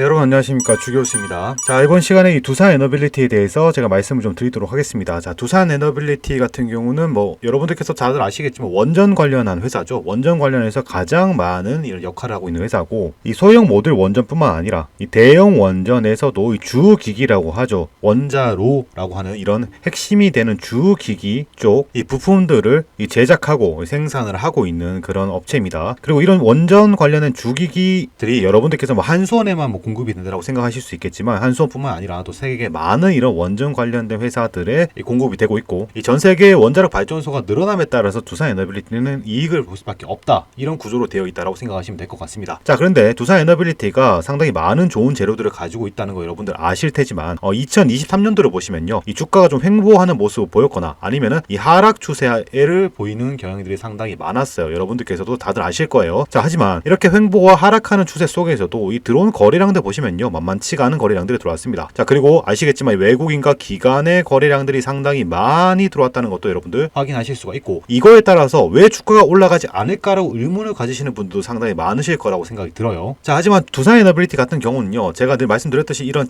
네, 여러분 안녕하십니까 주교수입니다. 자 이번 시간에 이 두산 에너빌리티에 대해서 제가 말씀을 좀 드리도록 하겠습니다. 자 두산 에너빌리티 같은 경우는 뭐 여러분들께서 다들 아시겠지만 원전 관련한 회사죠. 원전 관련해서 가장 많은 이런 역할을 하고 있는 회사고 이 소형 모듈 원전뿐만 아니라 이 대형 원전에서도 이 주기기라고 하죠. 원자로라고 하는 이런 핵심이 되는 주기기 쪽 이 부품들을 이 제작하고 생산을 하고 있는 그런 업체입니다. 그리고 이런 원전 관련된 주기기들이 여러분들께서 뭐 한수원에만 뭐 공급이 된다고 생각하실 수 있겠지만 한수원뿐만 아니라 또 세계 많은 이런 원전 관련된 회사들의 이 공급이 되고 있고 이 전 세계 원자력 발전소가 늘어남에 따라서 두산 에너빌리티는 이익을 볼 수밖에 없다 이런 구조로 되어 있다고 생각하시면 될 것 같습니다. 자 그런데 두산 에너빌리티가 상당히 많은 좋은 재료들을 가지고 있다는 거 여러분들 아실 테지만 어, 2023년도를 보시면요 이 주가가 좀 횡보하는 모습을 보였거나 아니면은 이 하락 추세를 보이는 경향들이 상당히 많았어요. 여러분들께서도 다들 아실 거예요. 자 하지만 이렇게 횡보와 하락하는 추세 속에서도 이 들어온 거래량들 보시면요 만만치가 않은 거래량들이 들어왔습니다. 자 그리고 아시겠지만 외국인과 기관의 거래량들이 상당히 많이 들어왔다는 것도 여러분들 확인하실 수가 있고 이거에 따라서 왜 주가가 올라가지 않을까라고 의문을 가지시는 분들도 상당히 많으실 거라고 생각이 들어요. 자 하지만 두산 에너빌리티 같은 경우는요 제가 늘 말씀드렸듯이 이런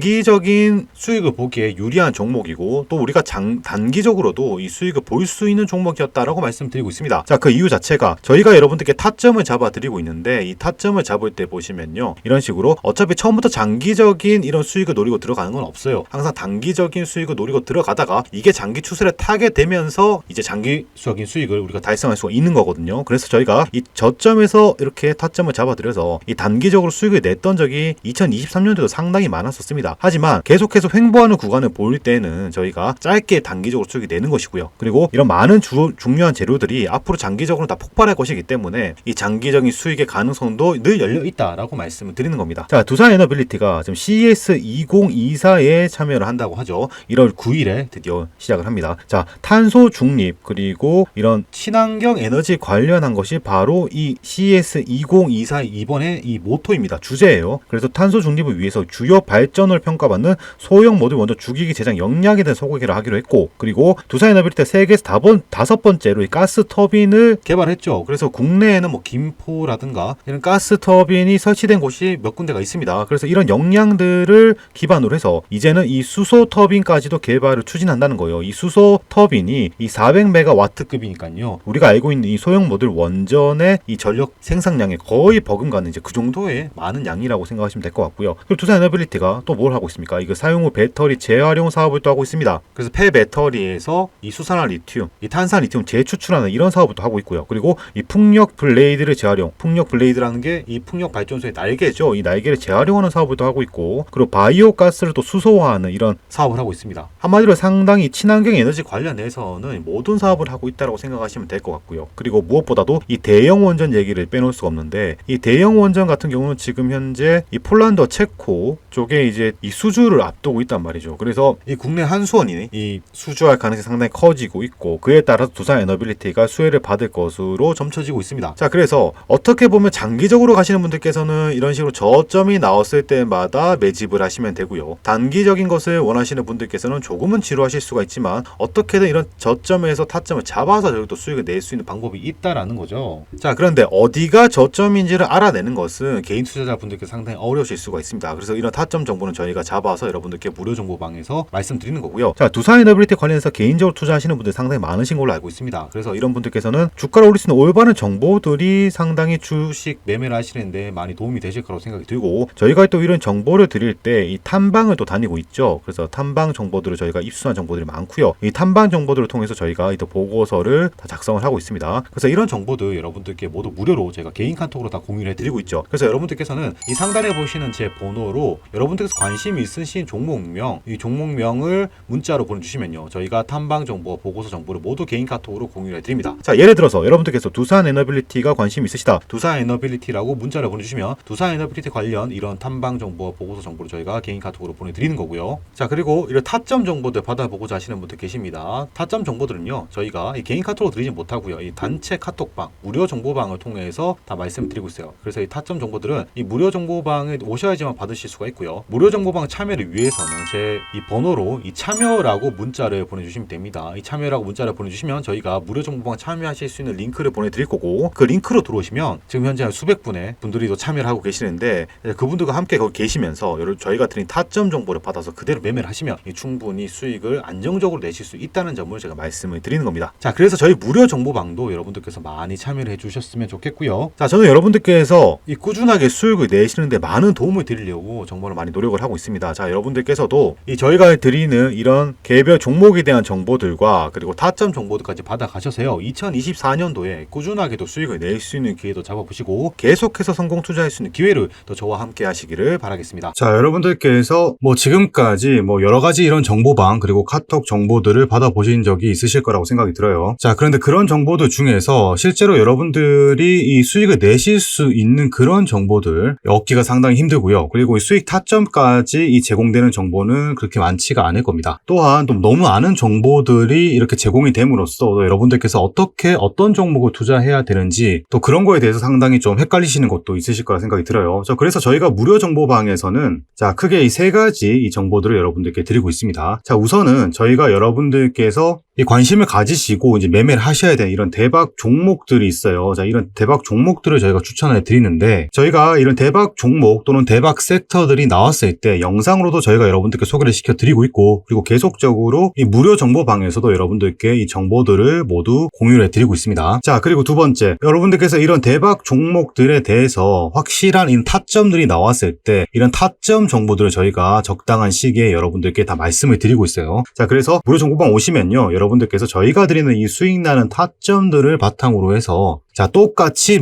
장기적인 수익을 보기에 유리한 종목이고 또 우리가 장, 단기적으로도 이 수익을 볼 수 있는 종목이었다라고 말씀드리고 있습니다. 자 그 이유 자체가 저희가 여러분들께 타점을 잡아드리고 있는데 이 타점을 잡을 때 보시면요 이런 식으로 어차피 처음부터 장기적인 이런 수익을 노리고 들어가는 건 없어요. 항상 단기적인 수익을 노리고 들어가다가 이게 장기 추세를 타게 되면서 이제 장기적인 수익을 우리가 달성할 수가 있는 거거든요. 그래서 저희가 이 저점에서 이렇게 타점을 잡아드려서 이 단기적으로 수익을 냈던 적이 2023년도에도 상당히 많았었습니다. 하지만 계속해서 횡보하는 구간을 보일 때는 저희가 짧게 단기적으로 수익이 내는 것이고요. 그리고 이런 많은 주, 중요한 재료들이 앞으로 장기적으로 다 폭발할 것이기 때문에 이 장기적인 수익의 가능성도 늘 열려 있다라고 말씀을 드리는 겁니다. 자, 두산 에너빌리티가 지금 CES 2024에 참여를 한다고 하죠. 1월 9일에 드디어 시작을 합니다. 자, 탄소 중립 그리고 이런 친환경 에너지 관련한 것이 바로 이 CES 2024 이번에 이 모토입니다. 주제예요. 그래서 탄소 중립을 위해서 주요 발전을 평가받는 소형 모듈 원전 주기기 제작 역량에 대한 소개를 하기로 했고 그리고 두산 에너빌리티 세계에서 다번 다섯 번째로 이 가스 터빈을 개발했죠. 그래서 국내에는 뭐 김포라든가 이런 가스 터빈이 설치된 곳이 몇 군데가 있습니다. 그래서 이런 역량들을 기반으로 해서 이제는 이 수소 터빈까지도 개발을 추진한다는 거예요. 이 수소 터빈이 이 400메가와트급이니까요. 우리가 알고 있는 이 소형 모듈 원전의 이 전력 생산량의 거의 버금가는 이제 그 정도의 많은 양이라고 생각하시면 될 것 같고요. 그리고 두산 에너빌리티가 또 뭘 하고 있습니까? 이거 사용 후 배터리 재활용 사업을 또 하고 있습니다. 그래서 폐 배터리에서 이 수산화 리튬, 이 탄산 리튬 재추출하는 이런 사업을 또 하고 있고요. 그리고 이 풍력 블레이드를 재활용, 풍력 블레이드라는 게 이 풍력 발전소의 날개죠. 이 날개 를 재활용하는 사업을 또 하고 있고, 그리고 바이오 가스를 또 수소화하는 이런 사업을 하고 있습니다. 한마디로 상당히 친환경 에너지 관련해서는 모든 사업을 하고 있다고 생각하시면 될 것 같고요. 그리고 무엇보다도 이 대형 원전 얘기를 빼놓을 수가 없는데 이 대형 원전 같은 경우는 지금 현재 이 폴란드 체코 쪽에 이제 이 수주를 앞두고 있단 말이죠. 그래서 이 국내 한수원이 이 수주할 가능성이 상당히 커지고 있고 그에 따라서 두산 에너빌리티가 수혜를 받을 것으로 점쳐지고 있습니다. 자, 그래서 어떻게 보면 장기적으로 가시는 분들께서는 이런 식으로 저점 이 나왔을 때마다 매집을 하시면 되고요. 단기적인 것을 원하시는 분들께서는 조금은 지루하실 수가 있지만 어떻게든 이런 저점에서 타점을 잡아서 저기 또 수익을 낼 수 있는 방법이 있다라는 거죠. 자, 그런데 어디가 저점인지를 알아내는 것은 개인 투자자분들께 상당히 어려우실 수가 있습니다. 그래서 이런 타점 정보는 저희가 잡아서 여러분들께 무료 정보방에서 말씀드리는 거고요. 자, 두산 에너빌리티 관련해서 개인적으로 투자하시는 분들 상당히 많으신 걸로 알고 있습니다. 그래서 이런 분들께서는 주가를 올릴 수 있는 올바른 정보들이 상당히 주식 매매를 하시는데 많이 도움이 되실 거라고 생각이 들고 저희가 또 이런 정보를 드릴 때 이 탐방을 또 다니고 있죠. 그래서 탐방 정보들을 저희가 입수한 정보들이 많고요. 이 탐방 정보들을 통해서 저희가 또 보고서를 다 작성을 하고 있습니다. 그래서 이런 정보들 여러분들께 모두 무료로 저희가 개인 카톡으로 다 공유를 해드리고 있죠. 그래서 여러분들께서는 이 상단에 보시는 제 번호로 여러분들께서 관심이 있으신 종목명, 이 종목명을 문자로 보내주시면요. 저희가 탐방 정보, 보고서 정보를 모두 개인 카톡으로 공유를 해드립니다. 자, 예를 들어서 여러분들께서 두산 에너빌리티가 관심 있으시다. 두산 에너빌리티라고 문자를 보내주시면 두산 에너빌리티 관련 이런 탐방 정보, 보고서 정보를 저희가 개인 카톡으로 보내드리는 거고요. 자, 그리고 이런 타점 정보들 받아보고자 하시는 분들 계십니다. 타점 정보들은요, 저희가 이 개인 카톡으로 드리지 못하고요. 이 단체 카톡방, 무료 정보방을 통해서 다 말씀드리고 있어요. 그래서 이 타점 정보들은 이 무료 정보방에 오셔야지만 받으실 수가 있고요. 무료 정보방 참여를 위해서는 제 이 번호로 이 참여라고 문자를 보내주시면 됩니다. 이 참여라고 문자를 보내주시면 저희가 무료 정보방 참여하실 수 있는 링크를 보내드릴 거고 그 링크로 들어오시면 지금 현재 수백 분의 분들이 또 참여를 하고 계시는데 네, 그분들과 함께 거기 계시면서 저희가 드린 타점 정보를 받아서 그대로 매매를 하시면 이 충분히 수익을 안정적으로 내실 수 있다는 점을 제가 말씀을 드리는 겁니다. 자, 그래서 저희 무료 정보방도 여러분들께서 많이 참여를 해주셨으면 좋겠고요. 자, 저는 여러분들께서 이 꾸준하게 수익을 내시는데 많은 도움을 드리려고 정말 많이 노력을 하고 있습니다. 자, 여러분들께서도 이 저희가 드리는 이런 개별 종목에 대한 정보들과 그리고 타점 정보들까지 받아가셔서요. 2024년도에 꾸준하게도 수익을 낼 수 있는 기회도 잡아보시고 계속해서 성공 투자할 수 있는 기회를 또 저와 함께 하시기를 바라겠습니다. 자, 여러분들께서 뭐 지금까지 뭐 여러 가지 이런 정보방 그리고 카톡 정보들을 받아보신 적이 있으실 거라고 생각이 들어요. 자, 그런데 그런 정보들 중에서 실제로 여러분들이 이 수익을 내실 수 있는 그런 정보들 얻기가 상당히 힘들고요. 그리고 이 수익 타점까지 이 제공되는 정보는 그렇게 많지가 않을 겁니다. 또한 또 너무 아는 정보들이 이렇게 제공이 됨으로써 또 여러분들께서 어떻게 어떤 종목을 투자해야 되는지 또 그런 거에 대해서 상당히 좀 헷갈리시는 것도 있으실 거라 생각이 들어요. 자, 그래서 저 희가 무료 정보방에서는 자, 크게 이 세 가지 이 정보들을 여러분들께 드리고 있습니다. 자, 우선은 저희가 여러분들께서 이 관심을 가지시고 이제 매매를 하셔야 되는 이런 대박 종목들이 있어요. 자, 이런 대박 종목들을 저희가 추천해 드리는데 저희가 이런 대박 종목 또는 대박 섹터들이 나왔을 때 영상으로도 저희가 여러분들께 소개를 시켜 드리고 있고 그리고 계속적으로 이 무료 정보방에서도 여러분들께 이 정보들을 모두 공유를 해 드리고 있습니다. 자, 그리고 두 번째, 여러분들께서 이런 대박 종목들에 대해서 확실한 이 타점들이 나왔을 때 이런 타점 정보들을 저희가 적당한 시기에 여러분들께 다 말씀을 드리고 있어요. 자, 그래서 무료 정보방 오시면요. 여러분들께서 저희가 드리는 이 수익 나는 타점들을 바탕으로 해서 자, 똑같이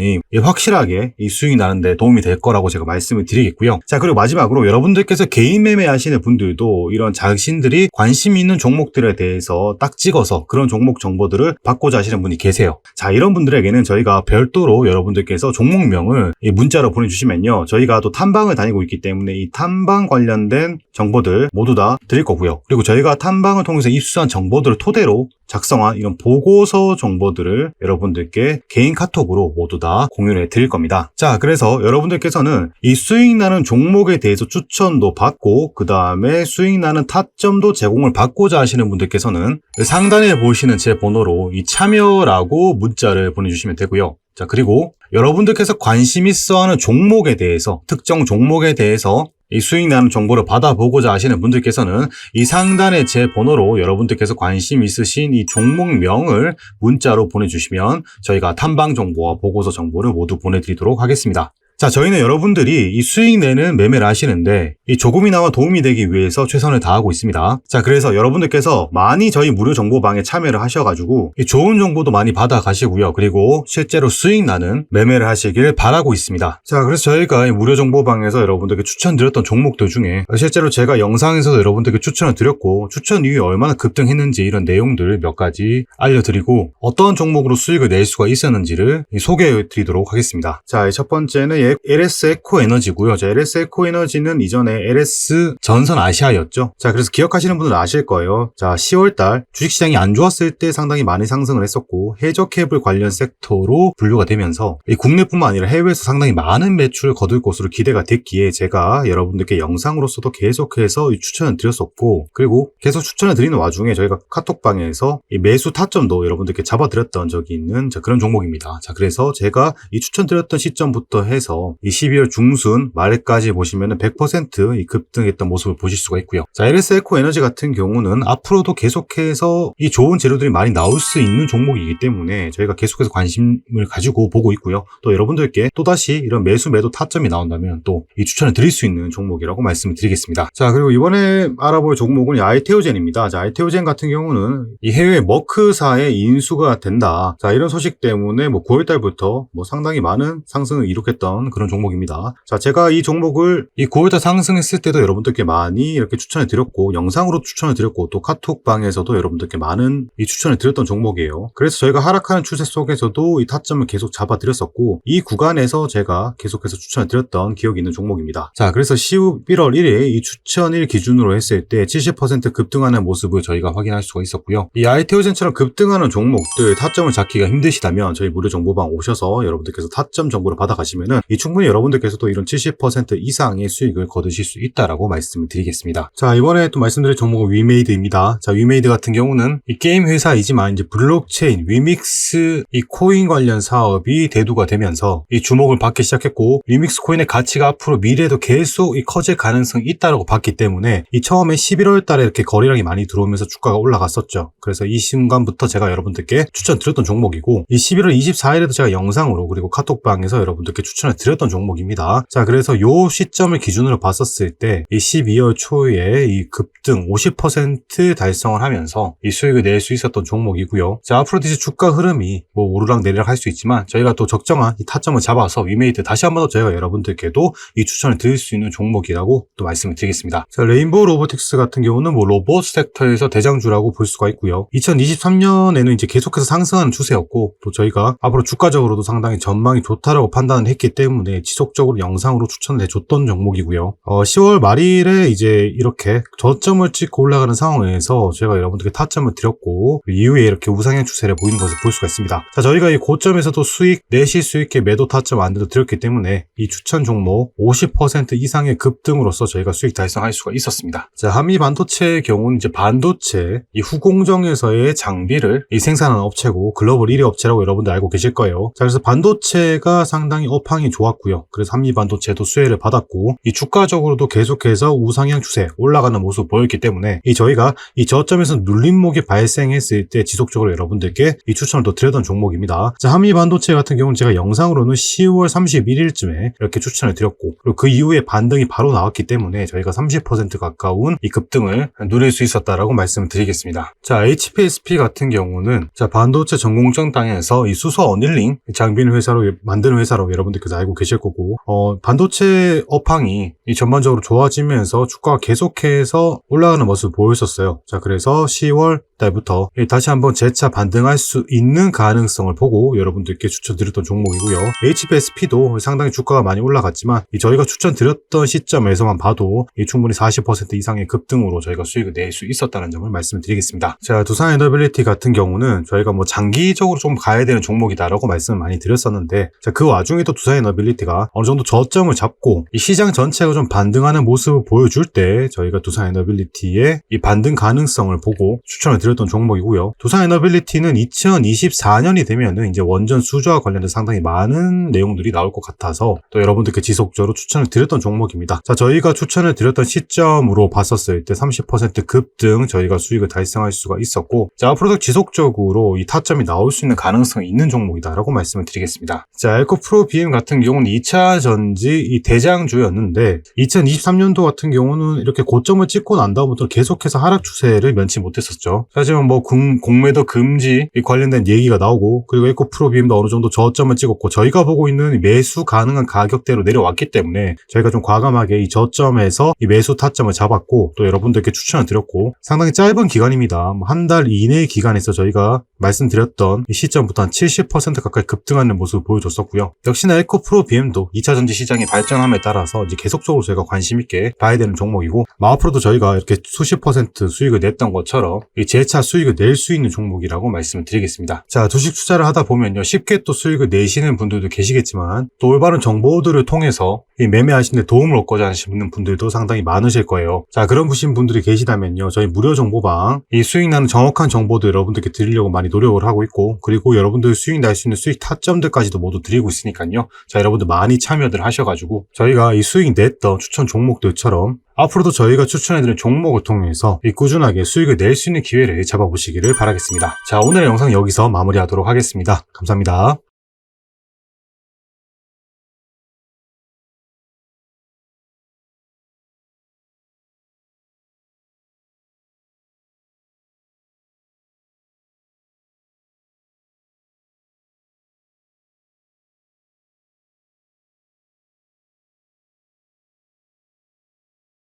이, 이 확실하게 이 수익이 나는데 도움이 될 거라고 제가 말씀을 드리겠고요. 자, 그리고 마지막으로 여러분들께서 개인 매매 하시는 분들도 이런 자신들이 관심 있는 종목들에 대해서 딱 찍어서 그런 종목 정보들을 받고자 하시는 분이 계세요. 자, 이런 분들에게는 저희가 별도로 여러분들께서 종목명을 이 문자로 보내주시면요. 저희가 또 탐방을 다니고 있기 때문에 이 탐방 관련된 정보들 모두 다 드릴 거고요. 그리고 저희가 탐방을 통해서 입수한 정보들을 토대로 작성한 이런 보고서 정보들을 여러분들께 개인 카톡으로 모두 다 공유를 해 드릴 겁니다. 자, 그래서 여러분들께서는 이 수익 나는 종목에 대해서 추천도 받고 그 다음에 수익 나는 타점도 제공을 받고자 하시는 분들께서는 상단에 보시는 제 번호로 이 참여라고 문자를 보내주시면 되고요. 자, 그리고 여러분들께서 관심 있어 하는 종목에 대해서, 특정 종목에 대해서 이 수익 나는 정보를 받아보고자 하시는 분들께서는 이 상단의 제 번호로 여러분들께서 관심 있으신 이 종목명을 문자로 보내주시면 저희가 탐방 정보와 보고서 정보를 모두 보내드리도록 하겠습니다. 자, 저희는 여러분들이 이 수익 내는 매매를 하시는데 이 조금이나마 도움이 되기 위해서 최선을 다하고 있습니다. 자, 그래서 여러분들께서 많이 저희 무료 정보방에 참여를 하셔가지고 이 좋은 정보도 많이 받아 가시고요. 그리고 실제로 수익 나는 매매를 하시길 바라고 있습니다. 자, 그래서 저희가 이 무료 정보방에서 여러분들께 추천드렸던 종목들 중에 실제로 제가 영상에서도 여러분들께 추천을 드렸고 추천 이후에 얼마나 급등했는지 이런 내용들 몇 가지 알려드리고 어떤 종목으로 수익을 낼 수가 있었는지를 소개해 드리도록 하겠습니다. 자, 첫 번째는 LS 에코 에너지고요. 자, LS 에코 에너지는 이전에 LS 전선 아시아였죠. 자, 그래서 기억하시는 분들은 아실 거예요. 자, 10월 달 주식 시장이 안 좋았을 때 상당히 많이 상승을 했었고 해저 케이블 관련 섹터로 분류가 되면서 이 국내뿐만 아니라 해외에서 상당히 많은 매출을 거둘 것으로 기대가 됐기에 제가 여러분들께 영상으로서도 계속해서 이 추천을 드렸었고 그리고 계속 추천을 드리는 와중에 저희가 카톡방에서 이 매수 타점도 여러분들께 잡아드렸던 적이 있는 자, 그런 종목입니다. 자, 그래서 제가 이 추천드렸던 시점부터 해서 이 12월 중순 말까지 보시면 100%이 급등했던 모습을 보실 수가 있고요. 자, LS 에코 에너지 같은 경우는 앞으로도 계속해서 이 좋은 재료들이 많이 나올 수 있는 종목이기 때문에 저희가 계속해서 관심을 가지고 보고 있고요. 또 여러분들께 또다시 이런 매수 매도 타점이 나온다면 또 이 추천을 드릴 수 있는 종목이라고 말씀을 드리겠습니다. 자, 그리고 이번에 알아볼 종목은 이 아이테오젠입니다. 자, 아이테오젠 같은 경우는 이 해외 머크사의 인수가 된다. 자, 이런 소식 때문에 뭐 9월달부터 뭐 상당히 많은 상승을 이룩했던 그런 종목입니다. 자, 제가 이 종목을 이 9월달 상승했을 때도 여러분들께 많이 이렇게 추천을 드렸고 영상으로 추천을 드렸고 또 카톡방에서도 여러분들께 많은 이 추천을 드렸던 종목이에요. 그래서 저희가 하락하는 추세 속에서도 이 타점을 계속 잡아 드렸었고 이 구간에서 제가 계속해서 추천을 드렸던 기억이 있는 종목입니다. 자, 그래서 11월 1일 이 추천일 기준으로 했을 때 70% 급등하는 모습을 저희가 확인할 수가 있었고요. 이 아이테오젠처럼 급등하는 종목들 타점을 잡기가 힘드시다면 저희 무료 정보방 오셔서 여러분들께서 타점 정보를 받아가시면은 이이 충분히 여러분들께서도 이런 70% 이상의 수익을 거두실 수 있다라고 말씀을 드리겠습니다. 자, 이번에 또 말씀드릴 종목은 위메이드입니다. 자, 위메이드 같은 경우는 이 게임 회사이지만 이제 블록체인, 위믹스 이 코인 관련 사업이 대두가 되면서 이 주목을 받기 시작했고 위믹스 코인의 가치가 앞으로 미래에도 계속 이 커질 가능성이 있다라고 봤기 때문에 이 처음에 11월 달에 이렇게 거래량이 많이 들어오면서 주가가 올라갔었죠. 그래서 이 순간부터 제가 여러분들께 추천드렸던 종목이고 이 11월 24일에도 제가 영상으로 그리고 카톡방에서 여러분들께 추천을 드렸 던 종목입니다. 자, 그래서 요 시점을 기준으로 봤었을 때 이 12월 초에 이 급등 50% 달성을 하면서 이 수익을 낼 수 있었던 종목이고요. 자, 이제 주가 흐름이 뭐 오르락 내리락 할 수 있지만 저희가 또 적정한 이 타점을 잡아서 위메이드 다시 한 번 더 저희가 여러분들께도 이 추천을 드릴 수 있는 종목이라고 또 말씀을 드리겠습니다. 자, 레인보우 로보틱스 같은 경우는 뭐 로봇 섹터에서 대장주라고 볼 수가 있고요. 2023년에는 이제 계속해서 상승하는 추세였고 또 저희가 앞으로 주가적으로도 상당히 전망이 좋다라고 판단을 했기 때문에 지속적으로 영상으로 추천을 해줬던 종목이고요. 어, 10월 말일에 이제 이렇게 저점을 찍고 올라가는 상황에서 제가 여러분들께 타점을 드렸고 그 이후에 이렇게 우상향 추세를 보이는 것을 볼 수가 있습니다. 자, 저희가 이 고점에서도 수익 내실 수 있게 매도 타점 안들어 드렸기 때문에 이 추천 종목 50% 이상의 급등으로서 저희가 수익 달성할 수가 있었습니다. 자, 한미 반도체의 경우는 이제 반도체 이 후공정에서의 장비를 이 생산하는 업체고 글로벌 1위 업체라고 여러분들 알고 계실 거예요. 자, 그래서 반도체가 상당히 업황이 좋 았고요. 그래서 한미 반도체도 수혜를 받았고 이 주가적으로도 계속해서 우상향 추세 올라가는 모습 보였기 때문에 이 저희가 이 저점에서 눌림목이 발생했을 때 지속적으로 여러분들께 이 추천을 또 드렸던 종목입니다. 자, 한미 반도체 같은 경우는 제가 영상으로는 10월 31일쯤에 이렇게 추천을 드렸고 그리고 그 이후에 반등이 바로 나왔기 때문에 저희가 30% 가까운 이 급등을 누릴 수 있었다라고 말씀을 드리겠습니다. 자, HPSP 같은 경우는 자, 반도체 전공정 땅에서 이 수소 어닐링 장비는 회사로 만드는 회사로 여러분들께서 알고 계실 거고 어, 반도체 업황이 이 전반적으로 좋아지면서 주가가 계속해서 올라가는 모습을 보였었어요. 자, 그래서 10월 달부터 다시 한번 재차 반등할 수 있는 가능성을 보고 여러분들께 추천드렸던 종목이고요. HPSP도 상당히 주가가 많이 올라갔지만 이 저희가 추천드렸던 시점에서만 봐도 이 충분히 40% 이상의 급등으로 저희가 수익을 낼 수 있었다는 점을 말씀드리겠습니다. 자, 두산 에너빌리티 같은 경우는 저희가 뭐 장기적으로 좀 가야 되는 종목이다라고 말씀을 많이 드렸었는데 자, 그 와중에도 두산 에너빌리티가 어느 정도 저점을 잡고 이 시장 전체가 좀 반등하는 모습을 보여줄 때 저희가 두산 에너빌리티의 이 반등 가능성을 보고 추천을 드렸 던 종목이고요. 두산 에너빌리티는 2024년이 되면은 이제 원전 수주와 관련된 상당히 많은 내용들이 나올 것 같아서 또 여러분들께 지속적으로 추천을 드렸던 종목입니다. 자, 저희가 추천을 드렸던 시점으로 봤었을 때 30% 급등 저희가 수익을 달성할 수가 있었고 자, 앞으로도 지속적으로 이 타점이 나올 수 있는 가능성이 있는 종목이다라고 말씀을 드리겠습니다. 자, 엘코 프로 BM 같은 경우는 2차 전지 이 대장주였는데 2023년도 같은 경우는 이렇게 고점을 찍고 난 다음부터 계속해서 하락 추세를 면치 못했었죠. 하지만 뭐 공, 공매도 금지 이 관련된 얘기가 나오고 그리고 에코 프로 BM도 어느 정도 저점을 찍었고 저희가 보고 있는 매수 가능한 가격대로 내려왔기 때문에 저희가 좀 과감하게 이 저점에서 이 매수 타점을 잡았고 또 여러분들께 추천을 드렸고 상당히 짧은 기간입니다. 뭐한달 이내의 기간에서 저희가 말씀드렸던 이 시점부터 한 70% 가까이 급등하는 모습을 보여줬었고요. 역시나 에코 프로 BM도 2차 전지 시장이 발전함에 따라서 이제 계속적으로 저희가 관심 있게 봐야 되는 종목이고 뭐 앞으로도 저희가 이렇게 수십 퍼센트 수익을 냈던 것처럼 이 재차 수익을 낼 수 있는 종목이라고 말씀을 드리겠습니다. 자, 주식 투자를 하다 보면요. 쉽게 또 수익을 내시는 분들도 계시겠지만 또 올바른 정보들을 통해서 이 매매하시는데 도움을 얻고자 하시는 분들도 상당히 많으실 거예요. 자, 그런 부신 분들이 계시다면요. 저희 무료 정보방 이 수익 나는 정확한 정보도 여러분들께 드리려고 많이 노력을 하고 있고 그리고 여러분들 수익 날 수 있는 수익 타점들까지도 모두 드리고 있으니까요. 자, 여러분들 많이 참여들 하셔가지고 저희가 이 수익 냈던 추천 종목들처럼 앞으로도 저희가 추천해드린 종목을 통해서 이 꾸준하게 수익을 낼 수 있는 기회를 잡아보시기를 바라겠습니다. 자, 오늘의 영상 여기서 마무리하도록 하겠습니다. 감사합니다.